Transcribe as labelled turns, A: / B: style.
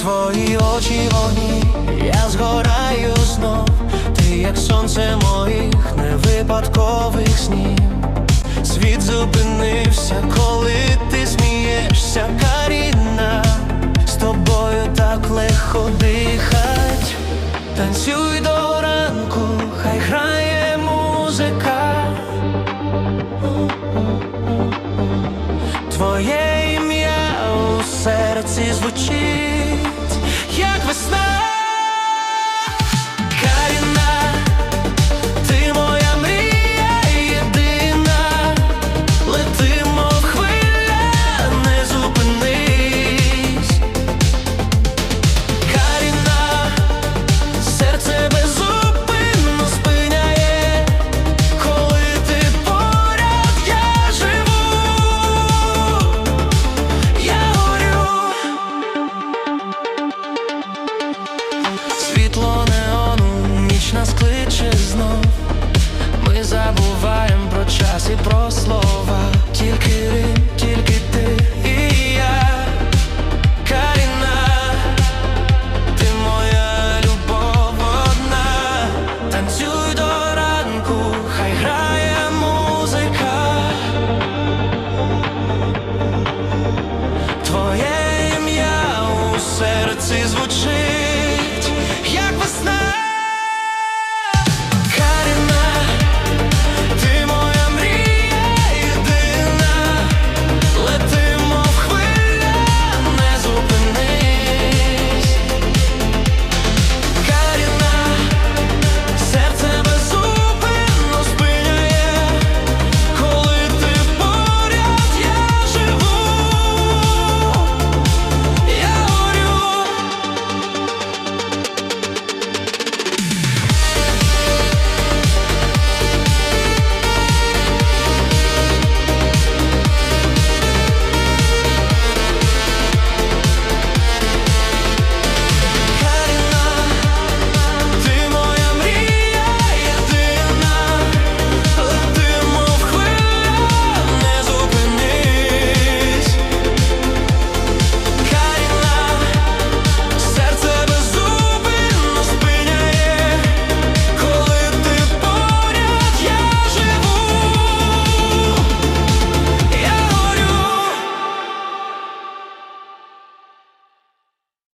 A: Твої очі вогні, я згораю знов, ти як сонце моїх невипадкових снів. Світ зупинився, коли ти смієшся, Каріна, з тобою так легко дихать. Танцюй до забуваєм про час і про слова, тільки ти, тільки ти і я. Каріна, ти моя любов одна. Танцюй до ранку, хай грає музика, твоє ім'я у серці звучить, як весна.